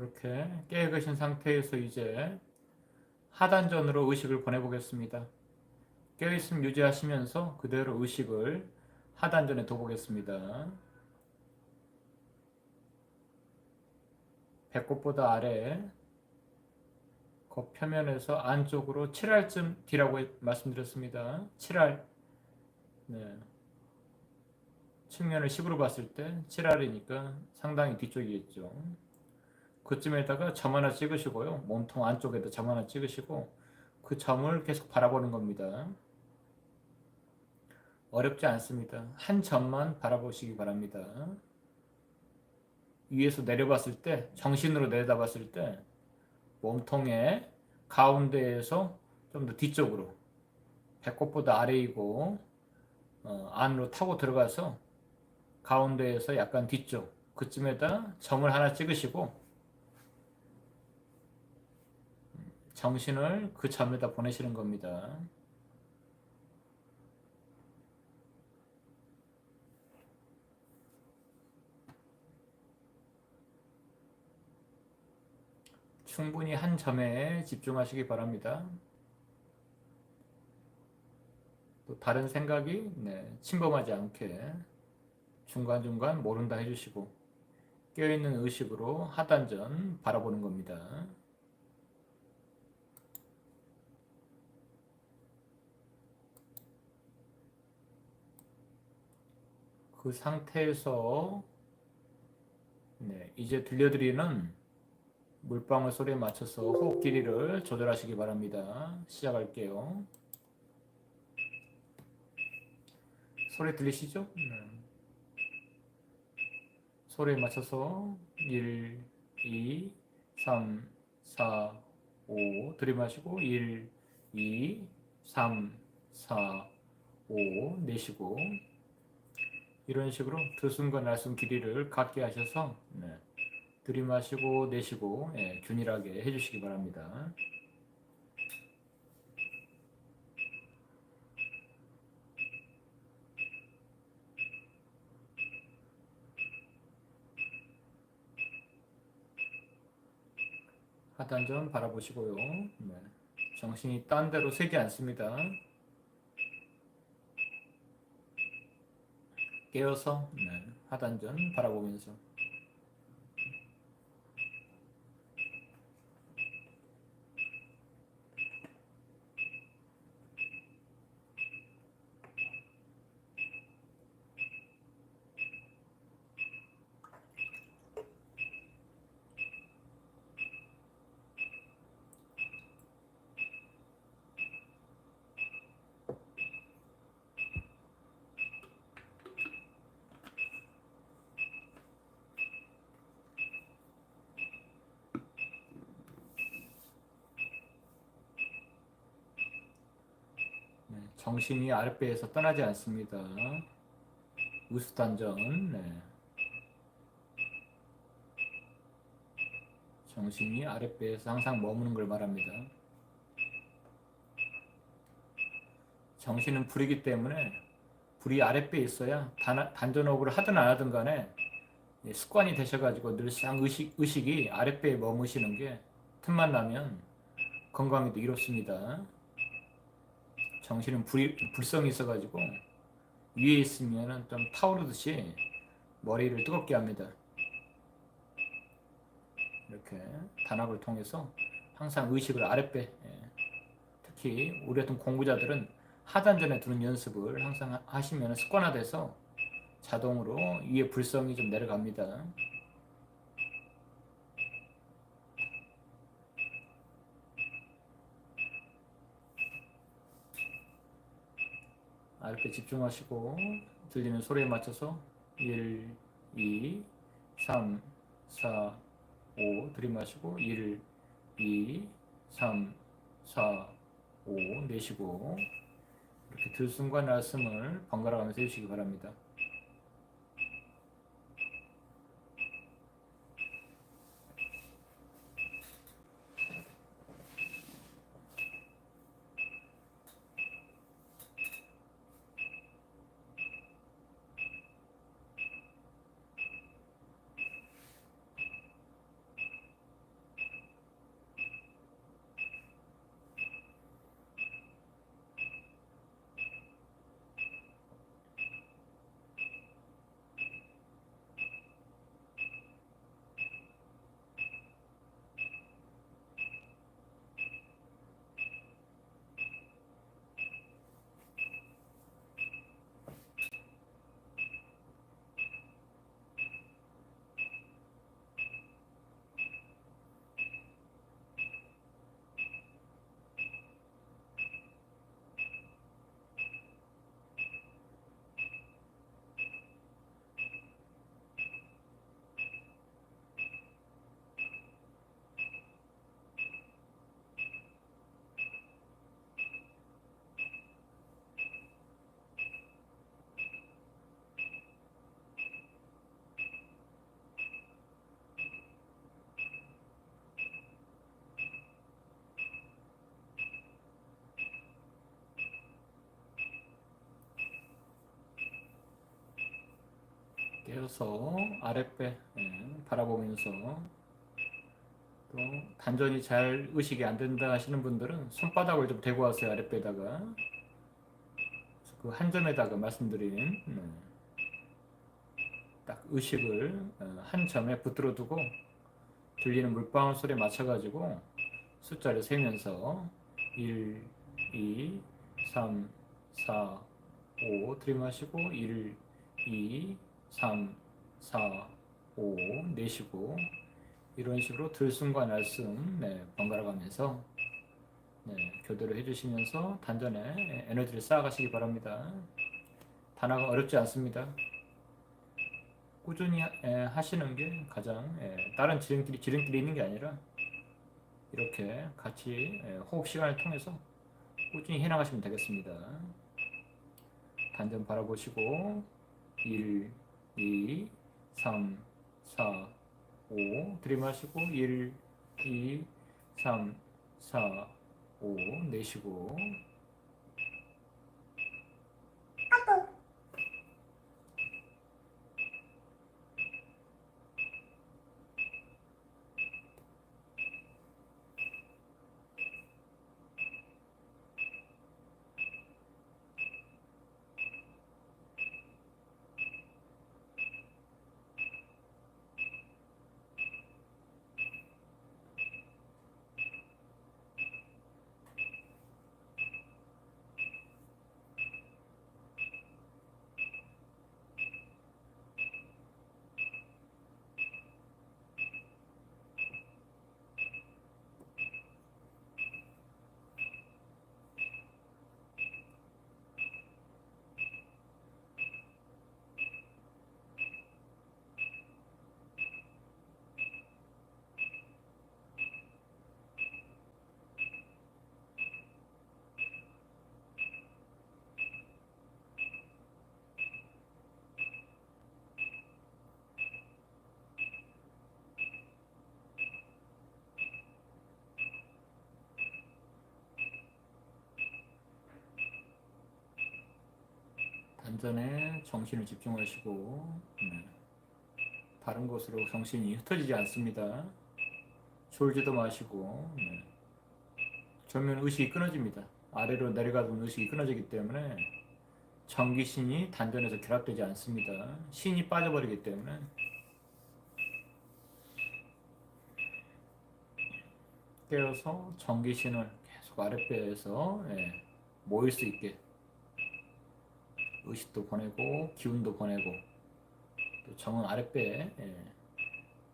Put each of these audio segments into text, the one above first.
그렇게 깨어 계신 상태에서 이제 하단전으로 의식을 보내보겠습니다. 깨어있음 유지하시면서 그대로 의식을 하단전에 둬보겠습니다. 배꼽보다 아래 겉 표면에서 안쪽으로 7알쯤 뒤라고 말씀드렸습니다. 7알 네. 측면을 10으로 봤을 때 7알이니까 상당히 뒤쪽이겠죠. 그쯤에다가 점 하나 찍으시고요. 몸통 안쪽에도 점 하나 찍으시고 그 점을 계속 바라보는 겁니다. 어렵지 않습니다. 한 점만 바라보시기 바랍니다. 위에서 내려봤을 때, 정신으로 내다봤을 때, 몸통의 가운데에서 좀 더 뒤쪽으로, 배꼽보다 아래이고, 어, 안으로 타고 들어가서 가운데에서 약간 뒤쪽, 그쯤에다 점을 하나 찍으시고, 정신을 그 점에다 보내시는 겁니다. 충분히 한 점에 집중하시기 바랍니다. 또 다른 생각이 네, 침범하지 않게 중간중간 모른다 해주시고 깨어있는 의식으로 하단전 바라보는 겁니다. 그 상태에서 네, 이제 들려드리는 물방울 소리에 맞춰서 호흡 길이를 조절하시기 바랍니다. 시작할게요. 소리 들리시죠? 네. 소리에 맞춰서 1, 2, 3, 4, 5 들이마시고 1, 2, 3, 4, 5 내쉬고 이런 식으로 들숨과 날숨 길이를 갖게 하셔서 네. 들이마시고 내쉬고 예, 균일하게 해주시기 바랍니다. 하단전 바라보시고요. 네. 정신이 딴 데로 새지 않습니다. 깨어서 네. 하단전 바라보면서 네, 정신이 아랫배에서 떠나지 않습니다. 우스단전. 네. 정신이 아랫배에서 항상 머무는 걸 말합니다. 정신은 불이기 때문에 불이 아랫배에 있어야 단, 단전호흡을 하든 안 하든 간에 예, 습관이 되셔가지고 늘상 의식, 의식이 아랫배에 머무시는 게 틈만 나면 건강에도 이롭습니다. 정신은 불, 불성이 있어가지고 위에 있으면은 좀 타오르듯이 머리를 뜨겁게 합니다. 이렇게 단합을 통해서 항상 의식을 아랫배, 예. 특히 우리 같은 공부자들은 하단전에 두는 연습을 항상 하시면 습관화돼서 자동으로 위에 불성이 좀 내려갑니다. 아랫배 집중하시고 들리는 소리에 맞춰서 1, 2, 3, 4, 5 들이마시고 1, 2, 3, 4, 5 내쉬고 이렇게 들숨과 날숨을 번갈아 가면서 해주시기 바랍니다. 깨어서 아랫배 예, 바라보면서 또 단전이 잘 의식이 안 된다 하시는 분들은 손바닥을 좀 대고 하세요 아랫배에다가 그 한 점에다가 말씀드린 네. 딱 의식을 어, 한 점에 붙들어 두고 들리는 물방울 소리에 맞춰 가지고 숫자를 세면서 1, 2, 3, 4, 5 들이마시고 1, 2, 3, 4, 5 내쉬고 이런 식으로 들숨과 날숨 네, 번갈아 가면서 네, 교대로 해주시면서 단전에 에너지를 쌓아가시기 바랍니다. 단어가 어렵지 않습니다. 꾸준히 하- 에, 하시는 게 가장 에, 다른 지름길이 지름길이 있는 게 아니라 이렇게 같이 에, 호흡 시간을 통해서 꾸준히 해나가시면 되겠습니다. 단전 바라보시고 1, 2, 3, 4, 5 들이마시고 1, 2, 3, 4, 5 내쉬고 단전에 정신을 집중하시고 네. 다른 곳으로 정신이 흩어지지 않습니다. 졸지도 마시고 네. 전면 의식이 끊어집니다. 아래로 내려가던 의식이 끊어지기 때문에 정기신이 단전에서 결합되지 않습니다. 신이 빠져버리기 때문에 깨어서 정기신을 계속 아랫배에서 예, 모일 수 있게 의식도 보내고 기운도 보내고 또 정은 아랫배에 예,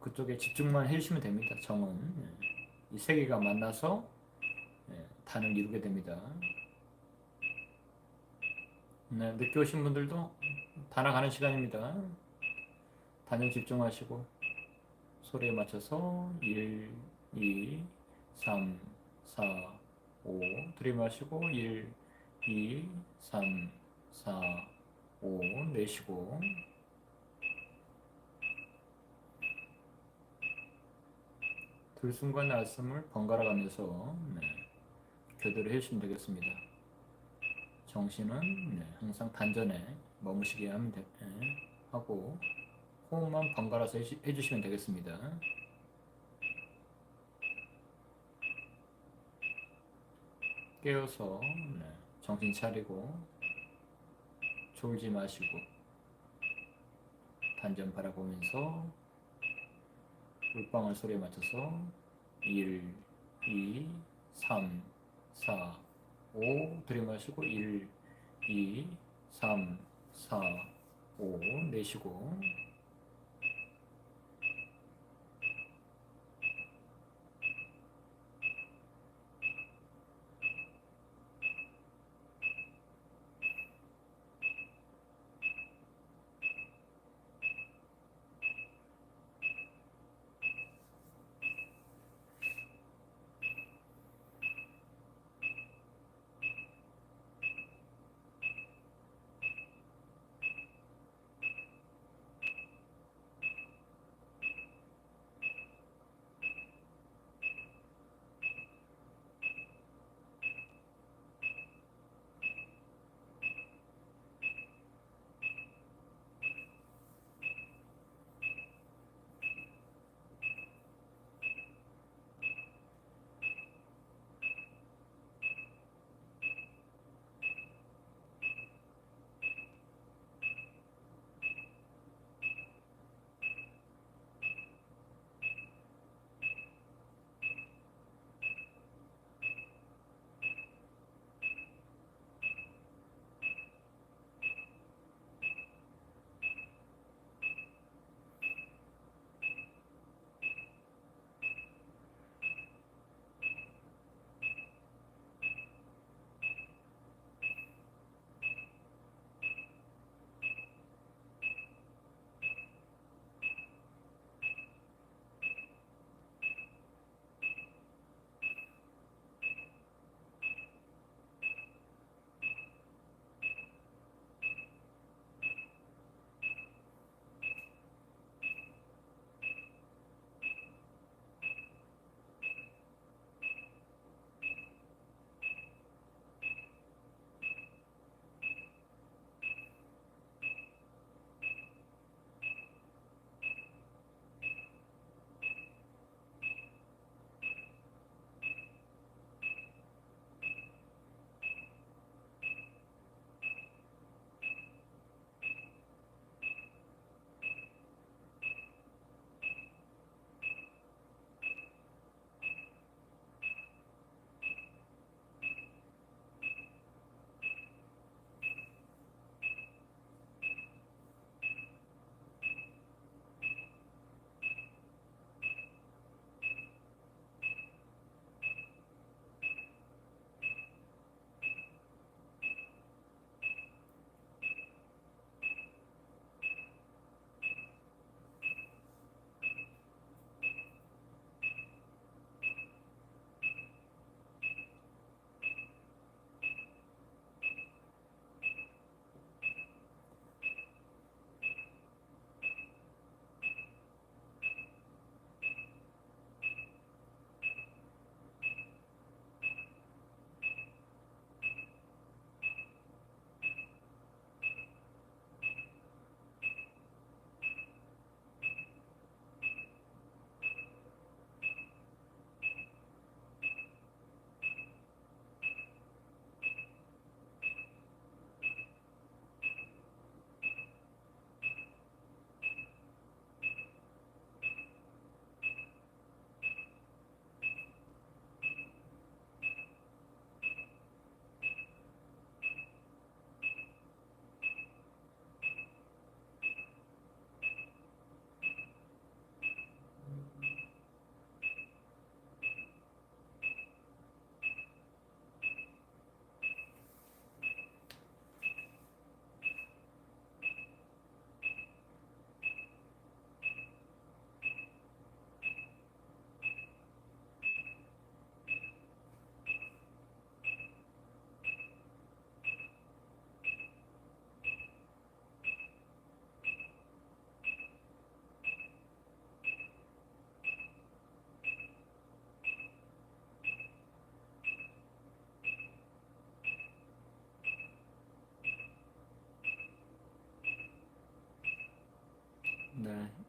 그쪽에 집중만 해주시면 됩니다. 정은 예, 이세 개가 만나서 예, 단을 이루게 됩니다. 네, 늦게 오신 분들도 단아 가는 시간입니다. 단을 집중하시고 소리에 맞춰서 1, 2, 3, 4, 5 들이마시고 1, 2, 3, 4, 5 내쉬고 들숨과 날숨을 번갈아 가면서 네, 교대로 해주시면 되겠습니다. 정신은 네, 항상 단전에 머무시게 하면 되, 네, 하고 호흡만 번갈아서 해주, 해주시면 되겠습니다. 깨어서 네, 정신 차리고 졸지 마시고 단전 바라보면서 물방울 소리에 맞춰서 1, 2, 3, 4, 5 들이마시고 1, 2, 3, 4, 5 내쉬고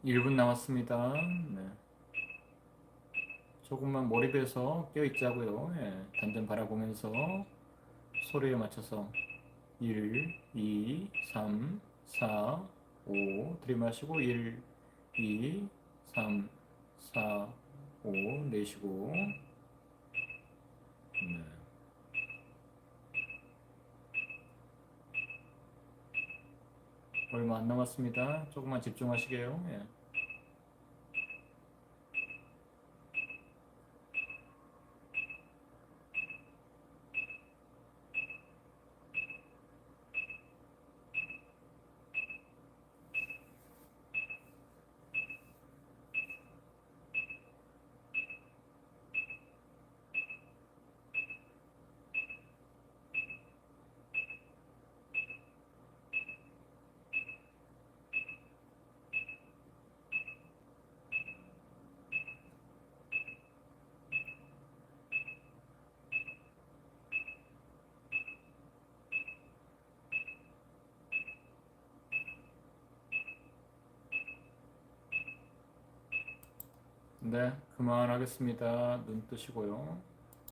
1분 남았습니다. 네. 조금만 몰입해서 깨어 있자고요. 예. 단전 바라보면서 소리에 맞춰서 1, 2, 3, 4, 5 들이마시고 1, 2, 3, 4, 5 내쉬고 네. 얼마 안 남았습니다. 조금만 집중하시게요. 예. 네, 그만하겠습니다. 눈 뜨시고요.